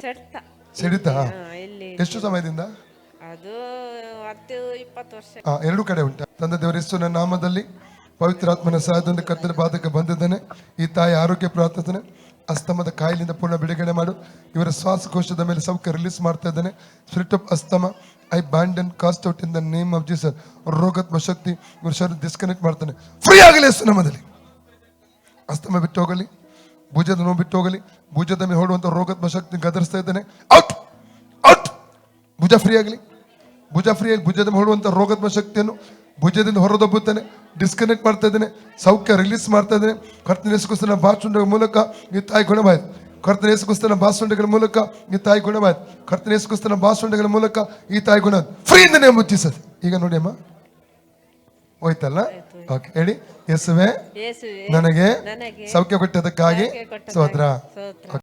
ಸೆಡ್ತ ಸಿಡಿತಾ ಹಾ, ಇಲ್ಲಿ ಎಷ್ಟು ಸಮಯದಿಂದ? ಅದು ಹತ್ತು ಇಪ್ಪತ್ತು ವರ್ಷ. ಆ, ಎರಡು ಕಡೆ ಉಂಟು. ತಂದೆ ದೇವರ ಯೇಸುವಿನ ನಾಮದಲ್ಲಿ ಪವಿತ್ರಾತ್ಮನ ಸಹಾಯದಿಂದ ಕರ್ತನ ಬಾಧಕ ಬಂದಿದ್ದಾನೆ. ಈ ತಾಯಿ ಆರೋಗ್ಯ ಪ್ರಾರ್ಥನೆ ಅಸ್ತಮದ ಕಾಯಿಲಿಂದ ಪೂರ್ಣ ಬಿಡುಗಡೆ ಮಾಡು. ಇವರ ಶ್ವಾಸಕೋಶದ ಮೇಲೆ ಸೌಖ್ಯ ರಿಲೀಸ್ ಮಾಡ್ತಾ ಇದ್ದಾನೆ. Spirit of asthma I bind and cast out in the name of Jesus ರೋಗತ್ಮ ಶಕ್ತಿ ಇವ್ರ ಶರೀರ ಡಿಸ್ಕನೆಕ್ಟ್ ಮಾಡ್ತಾನೆ. ಫ್ರೀ ಆಗಲಿ ಯೇಸು ನಾಮದಲ್ಲಿ ಅಸ್ತಮ ಬಿಟ್ಟು ಹೋಗಲಿ. ಭುಜದ ನೋವು ಬಿಟ್ಟು ಹೋಗಲಿ. ಭುಜದ ಮೇಲೆ ಹೊಡುವಂತ ರೋಗದ ಶಕ್ತಿ ಗದರಿಸ್ತಾ ಇದ್ದಾನೆ. ಔಟ್ ಔಟ್ ಭುಜ ಫ್ರೀ ಆಗಲಿ. ಭುಜ ಫ್ರೀ ಆಗಿ ಭುಜದ ಮೇಲೆ ಹೊಡುವಂತ ರೋಗದ ಶಕ್ತಿಯನ್ನು ಭುಜದಿಂದ ಹೊರದೊಬ್ಬುತ್ತೇನೆ. ಡಿಸ್ಕನೆಕ್ಟ್ ಮಾಡ್ತಾ ಇದ್ದಾನೆ. ಸೌಖ್ಯ ರಿಲೀಸ್ ಮಾಡ್ತಾ ಇದ್ದೇನೆ. ಕರ್ತನ ಎಸ್ಕೋಸ್ತರ ಬಾಚುಂಡಗಳ ಮೂಲಕ ಈ ತಾಯಿ ಗುಣವಾಯಿತು ಕರ್ತನ ಎಸ್ಕೋಸ್ತರ ಬಾಸುಂಡಗಳ ಮೂಲಕ ಈ ತಾಯಿ ಗುಣವಾಯಿತು ಕರ್ತನ ಎಸ್ಕೋಸ್ತರ ಬಾಸುಂಡಗಳ ಮೂಲಕ ಈ ತಾಯಿ ಗುಣ ಫ್ರೀ ಇಂದ ಮುಚ್ಚಿಸದು ಈಗ ನೋಡಿ ಅಮ್ಮ. ಹೋಯ್ತಲ್ಲ? ಓಕೆ ಹೇಳಿ. ಯೇಸುವೆ ನನಗೆ ಸೌಖ್ಯ ಕೊಟ್ಟದಕ್ಕಾಗಿ ಸೋದ್ರ ಸ್ತೋತ್ರ.